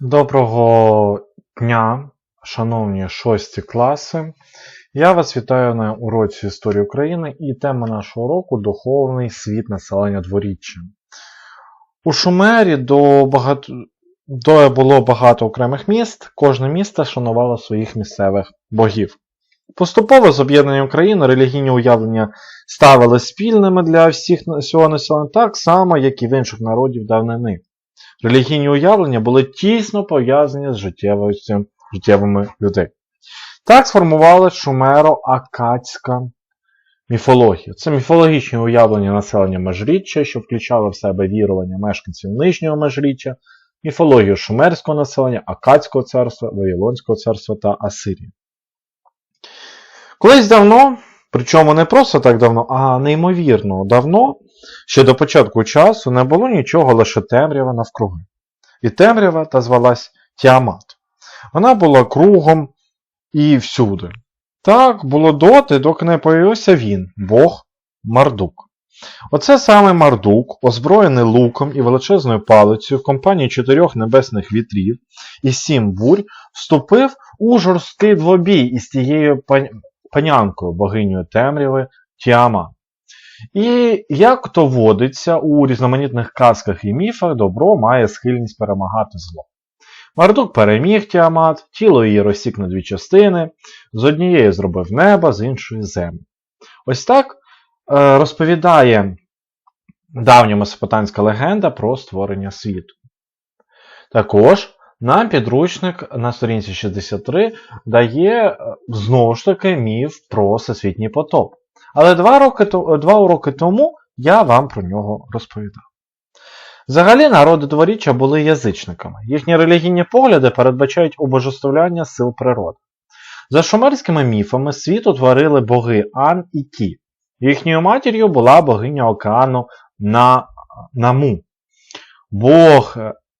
Доброго дня, шановні шості класи. Я вас вітаю на уроці історії України і тема нашого уроку Духовний світ населення дворіччя. У Шумері до, багато, до було багато окремих міст, кожне місто шанувало своїх місцевих богів. Поступово з об'єднанням країни релігійні уявлення ставили спільними для всіх всього так само, як і в інших народів давнини. Релігійні уявлення були тісно пов'язані з життєвими людей. Так сформувалась шумеро-акадська міфологія. Це міфологічні уявлення населення межріччя, що включало в себе вірування мешканців нижнього межріччя, міфологію шумерського населення, Акадського царства, Вавилонського царства та Асирії. Колись давно, причому не просто так давно, а неймовірно давно, ще до початку часу не було нічого лише темрява навкруги. І темрява та звалась Тіамат. Вона була кругом і всюди. Так було доти, доки не появився він, Бог Мардук. Оце саме Мардук, озброєний луком і величезною палицею в компанії чотирьох небесних вітрів і сім бурь, вступив у жорсткий двобій із тією панянкою, богинею темряви Тіама. І як то водиться у різноманітних казках і міфах, добро має схильність перемагати зло. Мардук переміг Тіамат, тіло її розсік на дві частини, з однієї зробив небо, з іншої землю. Ось так е, розповідає давня месопотамська легенда про створення світу. Також нам підручник на сторінці 63 дає е, знову ж таки міф про всесвітній потоп. Але два, роки, два уроки тому я вам про нього розповідав. Взагалі народи дворіччя були язичниками. Їхні релігійні погляди передбачають обожествляння сил природи. За шумерськими міфами світ утворили боги Ан і Ті. Їхньою матір'ю була богиня океану на, Наму. Бог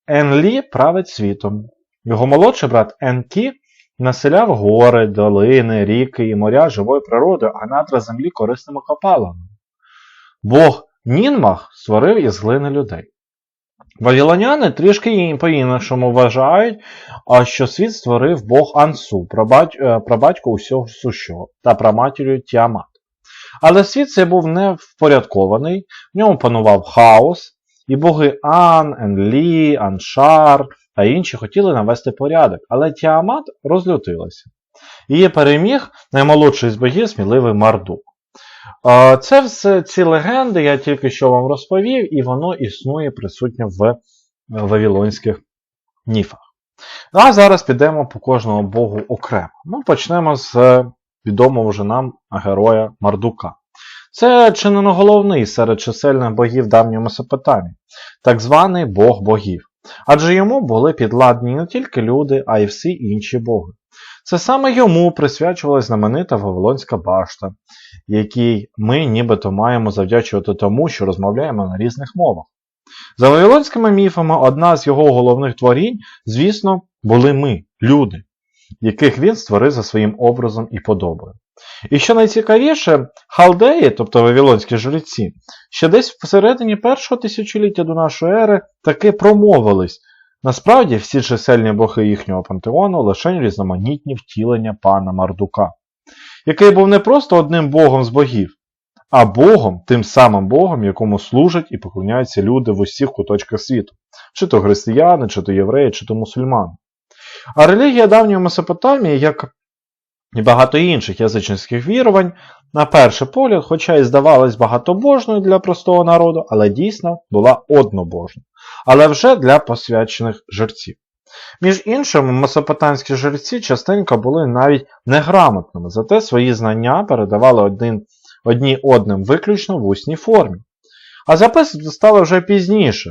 Енлі править світом. Його молодший брат Енкі населяв гори, долини, ріки і моря живою природою, а надра землі корисними копалами. Бог Нінмах створив із глини людей. Вавілоняни трішки по-іншому вважають, що світ створив Бог Ансу, е, прабатько усього сущого та праматір'ю Тіамат. Але світ цей був не впорядкований, в ньому панував хаос, і боги Ан, Енлі, Аншар та інші хотіли навести порядок, але Тіамат розлютилася. Її переміг наймолодший з богів сміливий Мардук. Це все ці легенди я тільки що вам розповів, і воно існує присутнє в вавилонських ніфах. А зараз підемо по кожному богу окремо. Ну, Почнемо з відомого вже нам героя Мардука. Це чи не головний серед чисельних богів давньої Месопотамії, так званий Бог богів. Адже йому були підладні не тільки люди, а й всі інші боги. Це саме йому присвячувалась знаменита Вавилонська башта, якій ми нібито маємо завдячувати тому, що розмовляємо на різних мовах. За вавилонськими міфами, одна з його головних творінь, звісно, були ми, люди, яких він створив за своїм образом і подобою. І що найцікавіше, халдеї, тобто вавилонські жреці, ще десь всередині першого тисячоліття до нашої ери таки промовились. Насправді всі чисельні боги їхнього пантеону лише різноманітні втілення пана Мардука, який був не просто одним богом з богів, а богом, тим самим богом, якому служать і поклоняються люди в усіх куточках світу, чи то християни, чи то євреї, чи то мусульмани. А релігія давньої Месопотамії, як і багато інших язичницьких вірувань, на перший погляд, хоча й здавалась багатобожною для простого народу, але дійсно була однобожною, але вже для посвячених жерців. Між іншими, месопотамські жерці частенько були навіть неграмотними, зате свої знання передавали один, одні одним виключно в усній формі. А записувати стало вже пізніше,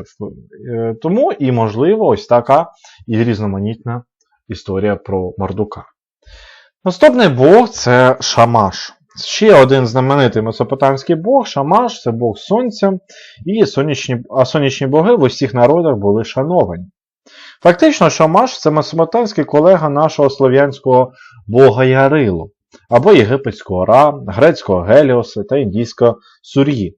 е, тому і, можливо, ось така і різноманітна історія про Мордука. Наступний бог це Шамаш. Ще один знаменитий месопотамський бог Шамаш це бог сонця, і сонячні, а сонячні боги в усіх народах були шановані. Фактично, Шамаш це месопотамський колега нашого слов'янського бога Ярилу, або єгипетського Ра, грецького Геліоса та індійського Сур'ї.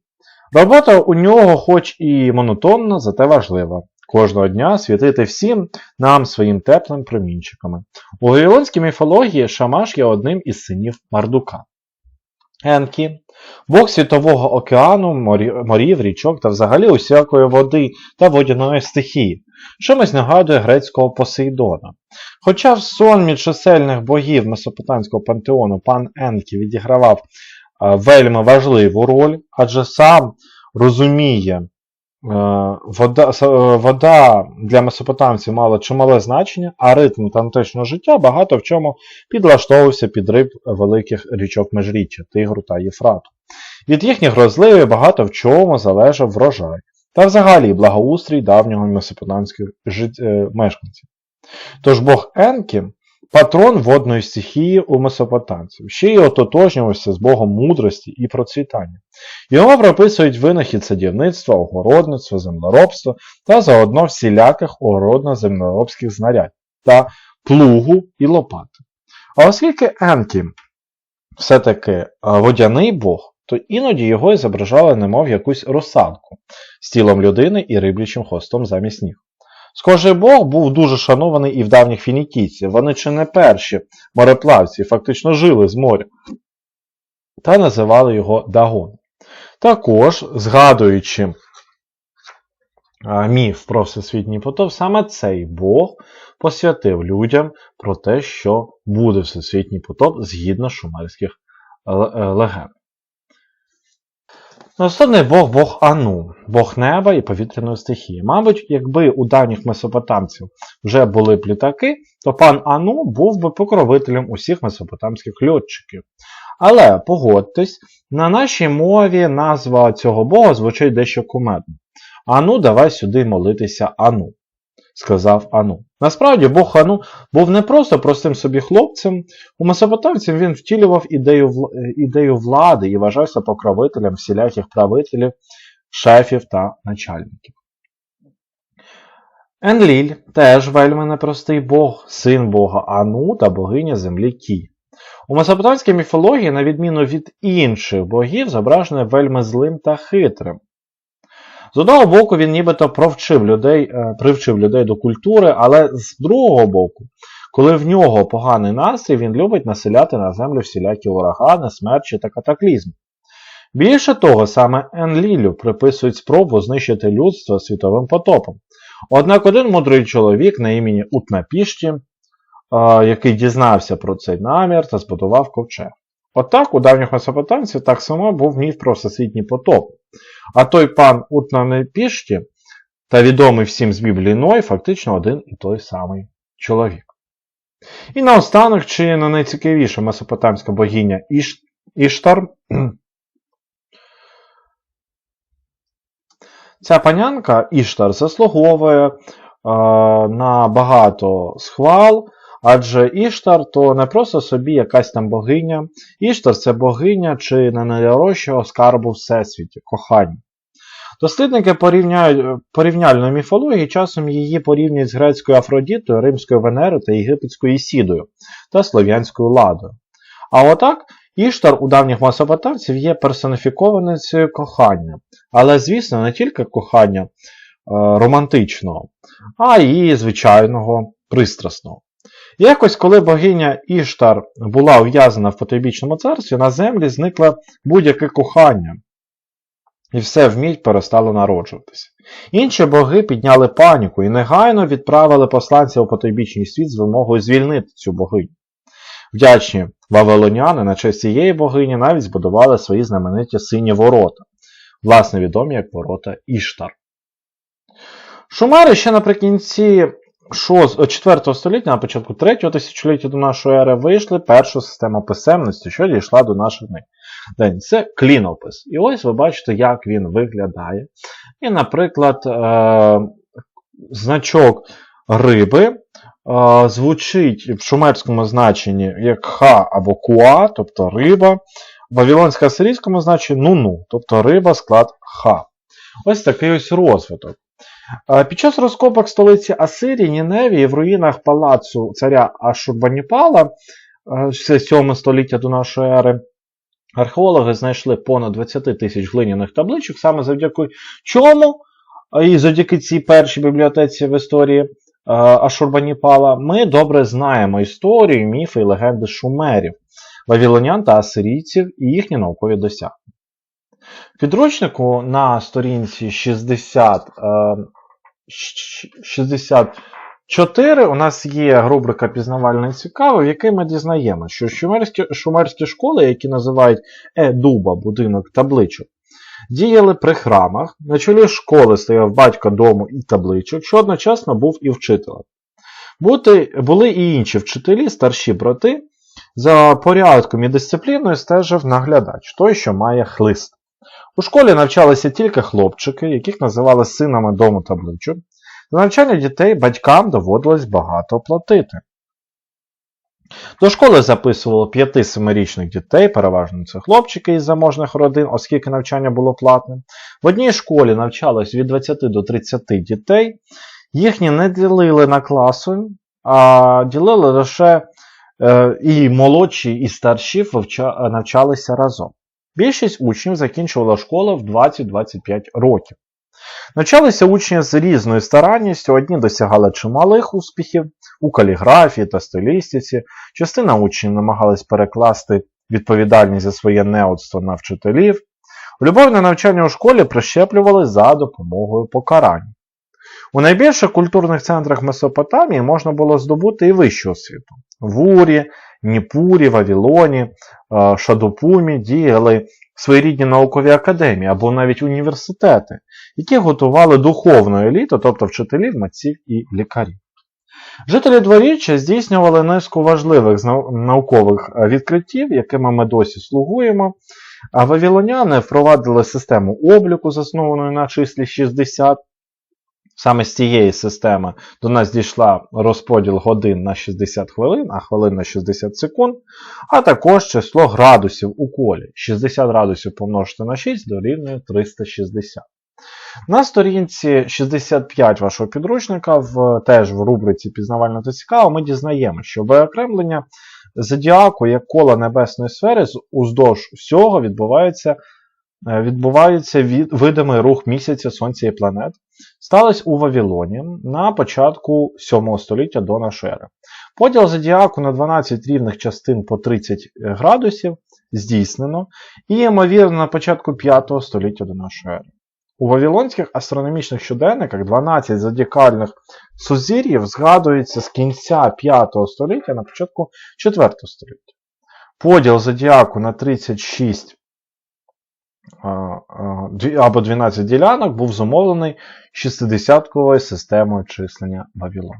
Робота у нього, хоч і монотонна, зате важлива. Кожного дня світити всім нам своїм теплим промінчиками. У вавилонській міфології Шамаш є одним із синів Мардука. Енкі, бог світового океану, морів, річок та взагалі усякої води та водяної стихії, чимось нагадує грецького Посейдона. Хоча в сон між чисельних богів Месопотамського пантеону пан Енкі відігравав е, вельми важливу роль, адже сам розуміє, вода, е, вода для месопотамців мала чимале значення, а ритм тамтешнього життя багато в чому підлаштовувався під риб великих річок Межріччя, Тигру та Єфрату. Від їхніх розливів багато в чому залежав врожай, та взагалі благоустрій давнього месопотамських жит... е, мешканців. Тож Бог Енкі патрон водної стихії у месопотамців, ще й ототожнювався з Богом мудрості і процвітання. Його приписують винахід садівництва, огородництва, землеробства та заодно всіляких огородно-землеробських знарядь та плугу і лопати. А оскільки Енкі все-таки водяний Бог, то іноді його і зображали немов якусь русалку з тілом людини і риблячим хвостом замість ніг. Схожий Бог був дуже шанований і в давніх фінікійців. Вони чи не перші мореплавці фактично жили з моря та називали його Дагон. Також, згадуючи міф про всесвітній потоп, саме цей Бог посвятив людям про те, що буде всесвітній потоп згідно шумерських е, легенд. Наступний Бог Бог Ану, Бог неба і повітряної стихії. Мабуть, якби у давніх месопотамців вже були б літаки, то пан Ану був би покровителем усіх месопотамських льотчиків. Але погодьтесь, на нашій мові назва цього бога звучить дещо кумедно. Ану, давай сюди молитися Ану, сказав Ану. Насправді Бог Ану був не просто простим собі хлопцем, у месопотамців він втілював ідею, е, ідею влади і вважався покровителем всіляких правителів, шефів та начальників. Енліль теж вельми непростий бог, син бога Ану та богиня землі Кі. У месопотамській міфології, на відміну від інших богів, зображений вельми злим та хитрим. З одного боку, він нібито провчив людей, е, привчив людей до культури, але з другого боку, коли в нього поганий настрій, він любить населяти на землю всілякі урагани, смерчі та катаклізми. Більше того, саме Енлілю приписують спробу знищити людство світовим потопом. Однак один мудрий чоловік на імені Утнапішті, який дізнався про цей намір та збудував ковчег. Отак у давніх месопотамців так само був міф про всесвітній потоп. А той пан Утнапішті та відомий всім з Біблії Ной фактично один і той самий чоловік. І наостанок, чи не найцікавіша месопотамська богиня Іш... Іштар. Ця панянка Іштар заслуговує е, на багато схвал, адже Іштар то не просто собі якась там богиня. Іштар це богиня чи не найдорожчого скарбу всесвіті, кохання. Дослідники порівняють, порівняльної міфології часом її порівнюють з грецькою Афродітою, римською Венерою та єгипетською Ісідою та слов'янською Ладою. А отак, Іштар у давніх месопотамців є персоніфікованицею кохання. Але, звісно, не тільки кохання е, романтичного, а й звичайного пристрасного. Якось, коли богиня Іштар була ув'язана в потойбічному царстві, на землі зникло будь-яке кохання, і все вміть перестало народжуватися. Інші боги підняли паніку і негайно відправили посланця у потойбічний світ з вимогою звільнити цю богиню. Вдячні вавилоняни на честь цієї богині навіть збудували свої знамениті сині ворота, власне відомі як ворота Іштар. Шумери ще наприкінці 4 століття, на початку 3 тисячоліття до нашої ери, вийшли першу систему писемності, що дійшла до наших. День. Це клінопис. І ось ви бачите, як він виглядає. І, наприклад, е- значок риби звучить в шумерському значенні як ха або куа, тобто риба. В вавилонсько-асирійському значенні ну-ну, тобто риба склад ха. Ось такий ось розвиток. Під час розкопок столиці Асирії, Ніневії, в руїнах палацу царя Ашурбаніпала е, 7 століття до нашої ери, археологи знайшли понад 20 тисяч глиняних табличок, саме завдяки чому і завдяки цій першій бібліотеці в історії Ашурбаніпала, ми добре знаємо історію, міфи і легенди шумерів, вавілонян та асирійців і їхні наукові досягнення. В підручнику на сторінці 60, е, 64 у нас є рубрика Пізнавальне цікаве, в якій ми дізнаємося, що шумерські, шумерські школи, які називають Е-дуба, будинок табличок, діяли при храмах. На чолі школи стояв батько дому і табличок, що одночасно був і вчителем. Бути, були і інші вчителі, старші брати. За порядком і дисципліною стежив наглядач, той, що має хлист. У школі навчалися тільки хлопчики, яких називали синами дому табличок. За навчання дітей батькам доводилось багато платити. До школи записувало 5-7-річних дітей, переважно це хлопчики із заможних родин, оскільки навчання було платним. В одній школі навчалось від 20 до 30 дітей. Їхні не ділили на класи, а ділили лише е, і молодші, і старші навчалися разом. Більшість учнів закінчувала школу в 20-25 років. Навчалися учні з різною старанністю, одні досягали чималих успіхів у каліграфії та стилістиці, частина учнів намагалась перекласти відповідальність за своє неодство на вчителів. Любовне навчання у школі прищеплювали за допомогою покарань. У найбільших культурних центрах Месопотамії можна було здобути і вищу освіту. В Урі, Ніпурі, Вавілоні, е, Шадопумі діяли своєрідні наукові академії або навіть університети, які готували духовну еліту, тобто вчителів, митців і лікарів. Жителі дворіччя здійснювали низку важливих наукових е, відкриттів, якими ми досі слугуємо. А вавілоняни впровадили систему обліку, засновану на числі 60. Саме з цієї системи до нас дійшла розподіл годин на 60 хвилин, а хвилин на 60 секунд, а також число градусів у колі. 60 градусів помножити на 6 дорівнює 360. На сторінці 65 вашого підручника, в, теж в рубриці Пізнавально та цікаво, ми дізнаємося, що виокремлення зодіаку як кола небесної сфери уздовж всього відбувається, е, відбувається від, видимий рух місяця, сонця і планет. Сталося у Вавилоні на початку 7 століття до нашої ери. Поділ зодіаку на 12 рівних частин по 30 градусів здійснено і, ймовірно, на початку 5 століття до нашої ери. У вавилонських астрономічних щоденниках 12 зодіакальних сузір'їв згадується з кінця 5 століття на початку 4 століття. Поділ зодіаку на 36 а, а, дві- або 12 ділянок був зумовлений 60-ковою системою числення Вавилон.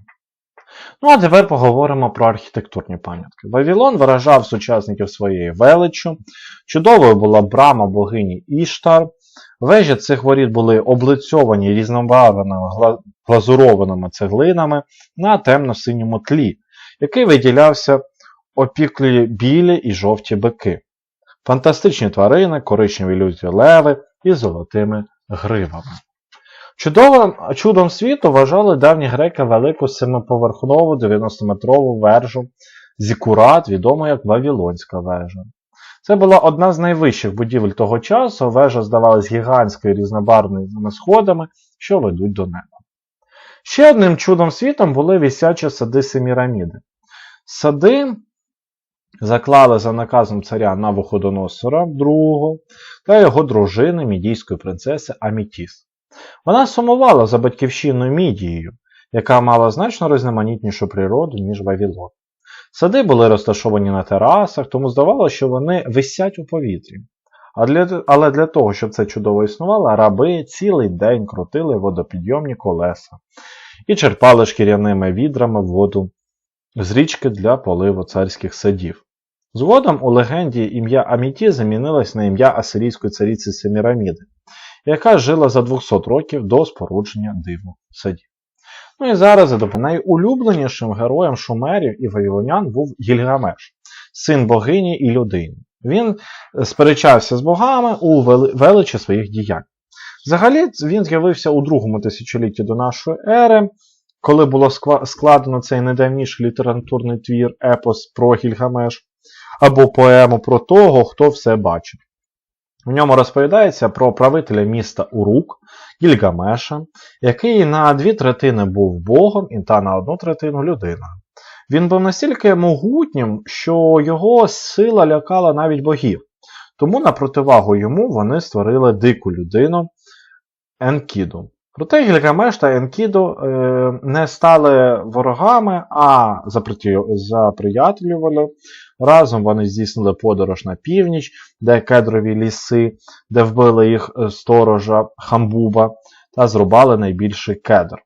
Ну а тепер поговоримо про архітектурні пам'ятки. Вавилон виражав сучасників своєю величчю. Чудовою була брама богині Іштар. Вежі цих воріт були облицьовані різнобарвними глазурованими цеглинами на темно-синьому тлі, який виділявся опіклі білі і жовті бики. Фантастичні тварини, коричневі люті леви і золотими гривами. Чудовим чудом світу вважали давні греки велику семиповерхову 90-метрову вежу Зікурат, відому як Вавілонська вежа. Це була одна з найвищих будівель того часу. Вежа здавалась гігантською різнобарвними сходами, що ведуть до неба. Ще одним чудом світом були вісячі сади Семіраміди. Сади заклали за наказом царя Навуходоносора II та його дружини мідійської принцеси Амітіс. Вона сумувала за батьківщиною Мідією, яка мала значно різноманітнішу природу, ніж Вавілон. Сади були розташовані на терасах, тому здавалося, що вони висять у повітрі. А для, але для того, щоб це чудово існувало, раби цілий день крутили водопідйомні колеса і черпали шкіряними відрами воду з річки для поливу царських садів. Згодом у легенді ім'я Аміті замінилось на ім'я асирійської цариці Семіраміди, яка жила за 200 років до спорудження диву садів. Ну і зараз найулюбленішим героєм шумерів і вавилонян був Гільгамеш, син богині і людини. Він сперечався з богами у величі своїх діянь. Взагалі, він з'явився у другому тисячолітті до нашої ери, коли було скла- складено цей найдавніший літературний твір епос про Гільгамеш, або поему про того, хто все бачив. В ньому розповідається про правителя міста Урук Гільгамеша, який на дві третини був богом і та на одну третину людина. Він був настільки могутнім, що його сила лякала навіть богів. Тому на противагу йому вони створили дику людину Енкіду. Проте Гільгамеш та Енкіду е, не стали ворогами, а заприятелювали. Разом вони здійснили подорож на північ, де кедрові ліси, де вбили їх е, сторожа Хамбуба та зрубали найбільший кедр.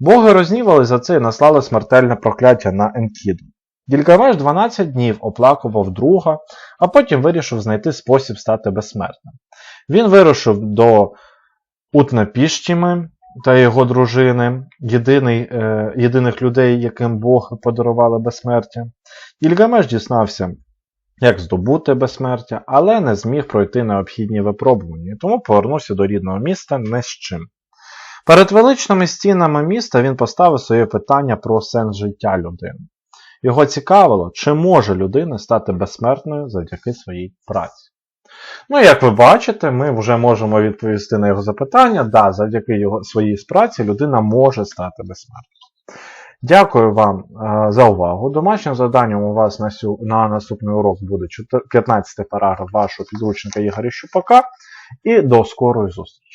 Боги рознівали за це і наслали смертельне прокляття на Енкіду. Гільгамеш 12 днів оплакував друга, а потім вирішив знайти спосіб стати безсмертним. Він вирушив до Утнапіштіми та його дружини, єдиний, е, єдиних людей, яким Бог подарували безсмертя. Гільгамеш дізнався, як здобути безсмертя, але не зміг пройти необхідні випробування, тому повернувся до рідного міста не з чим. Перед величними стінами міста він поставив своє питання про сенс життя людини. Його цікавило, чи може людина стати безсмертною завдяки своїй праці. Ну, як ви бачите, ми вже можемо відповісти на його запитання. Да, завдяки його своїй праці людина може стати безсмертною. Дякую вам е, за увагу. Домашнім завданням у вас на, сю, на наступний урок буде 15 параграф вашого підручника Ігоря Щупака. І до скорої зустрічі!